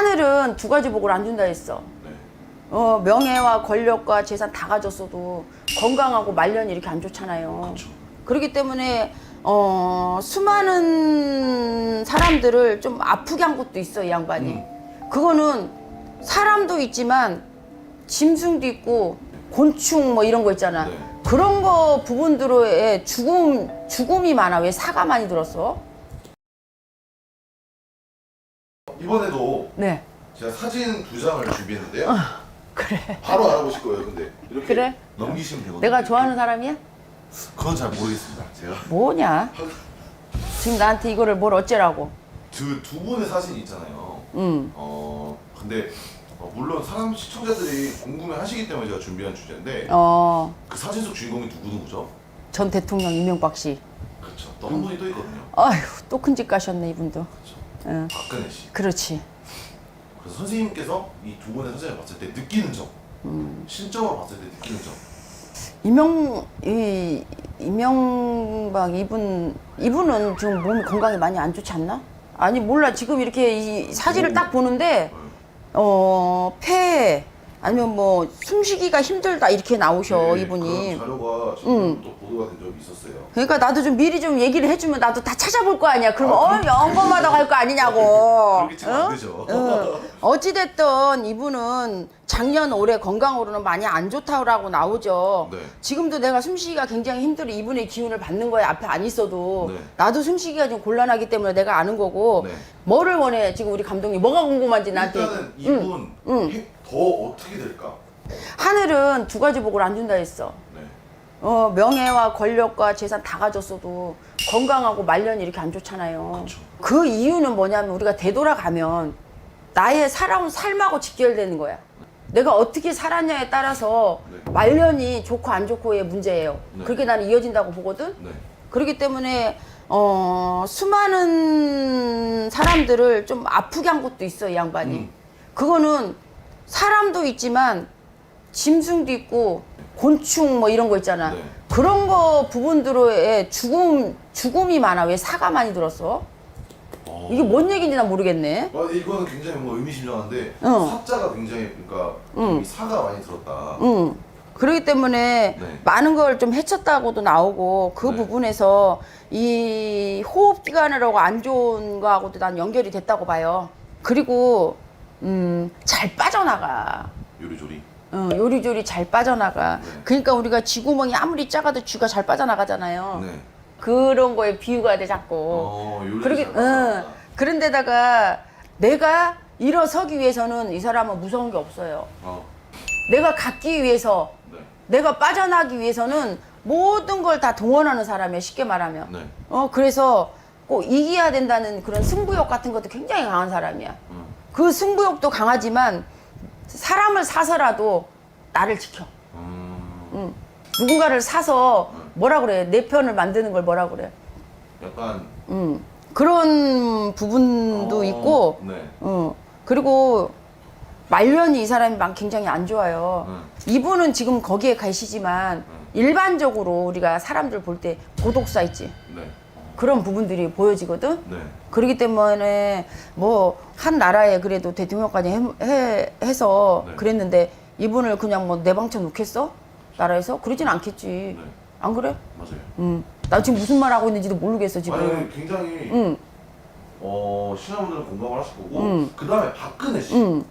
하늘은 두 가지 복을 안 준다 했어. 네. 어, 명예와 권력과 재산 다 가졌어도 건강하고 말년이 이렇게 안 좋잖아요. 그렇죠. 그렇기 때문에 어, 수많은 사람들을 좀 아프게 한 것도 있어, 이 양반이. 그거는 사람도 있지만 짐승도 있고 곤충 뭐 이런 거 있잖아. 네. 그런 거 부분들에 죽음 죽음이 많아. 왜 사가 많이 들었어? 이번에도 네. 제가 사진 두 장을 준비했는데요. 아, 그래. 바로 알아보실 거예요. 근데 이렇게 그래? 넘기시면 되거든요. 내가 좋아하는 사람이야? 그건 잘 모르겠습니다. 제가 뭐냐? 지금 나한테 이거를 뭘 어째라고? 그두 분의 사진이 있잖아요. 음. 어 근데 어, 물론 사람 시청자들이 궁금해하시기 때문에 제가 준비한 주제인데 어, 그 사진 속 주인공이 누구 누구죠? 전 대통령 이명박 씨. 그렇죠. 또 한 분이 또 있거든요. 아휴, 또 큰 집 가셨네, 이분도. 그렇죠. 응. 박근혜 씨. 그렇지. 그래서 선생님께서 이 두 분의 사진을 봤을 때 느끼는 점, 음. 실적으로 봤을 때 느끼는 점. 이명 이 이명박 이분 이분은 지금 몸이 건강이 많이 안 좋지 않나? 아니 몰라 지금 이렇게 이 사진을 딱 보는데 어 폐 아니면 뭐 숨쉬기가 힘들다 이렇게 나오셔 네, 이분이. 그런 자료가 지금 또 보도가 된 적이 있었어요. 그러니까 나도 좀 미리 좀 얘기를 해주면 나도 다 찾아볼 거 아니야. 그럼 아, 어 영검하다 갈 거 아니냐고. 그렇게 치면 안 되죠. 어. 어찌됐든 이분은 작년 올해 건강으로는 많이 안 좋다고 나오죠. 네. 지금도 내가 숨쉬기가 굉장히 힘들어 이분의 기운을 받는 거야 앞에 안 있어도 네. 나도 숨쉬기가 좀 곤란하기 때문에 내가 아는 거고 네. 뭐를 원해 지금 우리 감독님 뭐가 궁금한지 나한테 일단은 이분 응. 해- 더 어떻게 될까? 하늘은 두 가지 복을 안 준다 했어. 네. 어, 명예와 권력과 재산 다 가졌어도 건강하고 말년이 이렇게 안 좋잖아요. 그쵸. 그 이유는 뭐냐면 우리가 되돌아가면 나의 살아온 삶하고 직결되는 거야. 내가 어떻게 살았냐에 따라서 네. 말년이 좋고 안 좋고의 문제예요. 네. 그렇게 나는 이어진다고 보거든. 네. 그렇기 때문에 어, 수많은 사람들을 좀 아프게 한 것도 있어, 이 양반이. 음. 그거는 사람도 있지만 짐승도 있고 곤충 뭐 이런 거 있잖아. 네. 그런 거 부분들에 죽음 죽음이 많아. 왜 사가 많이 들었어? 어. 이게 뭔 얘기인지 난 모르겠네. 아, 이거는 굉장히 뭐 의미심장한데 어. 사자가 굉장히 그러니까 응. 이 사가 많이 들었다. 응. 그렇기 때문에 네. 많은 걸 좀 해쳤다고도 나오고 그 네. 부분에서 이 호흡 기관이라고 안 좋은 거하고도 난 연결이 됐다고 봐요. 그리고 음, 잘 빠져나가. 요리조리. 어, 요리조리 잘 빠져나가. 네. 그러니까 우리가 쥐구멍이 아무리 작아도 쥐가 잘 빠져나가잖아요. 네. 그런 거에 비유가 돼 자꾸. 어, 요리 그러게, 응. 그런데다가 내가 일어서기 위해서는 이 사람은 무서운 게 없어요. 어. 내가 갖기 위해서, 네. 내가 빠져나기 위해서는 모든 걸 다 동원하는 사람이야, 쉽게 말하면. 네. 어, 그래서 꼭 이겨야 된다는 그런 승부욕 같은 것도 굉장히 강한 사람이야. 음. 그 승부욕도 강하지만 사람을 사서라도 나를 지켜. 음. 응. 누군가를 사서 뭐라 그래? 내 편을 만드는 걸 뭐라 그래? 약간 음, 그런 부분도 어, 있고, 네. 어, 그리고 말년이 이 사람이 막 굉장히 안 좋아요. 음. 이분은 지금 거기에 가시지만 일반적으로 우리가 사람들 볼 때 고독사 있지. 네. 그런 부분들이 보여지거든. 네. 그렇기 때문에 뭐 한 나라에 그래도 대통령까지 해, 해- 해 서 네. 그랬는데 이분을 그냥 뭐 내방쳐 놓겠어? 나라에서? 그러진 않겠지. 네. 안 그래? 맞아요. 음. 나 지금 무슨 말 하고 있는지도 모르겠어, 지금. 아니 굉장히 응, 어 신화분들은 공감을 하실 거고 음. 그 다음에 박근혜 씨. 응.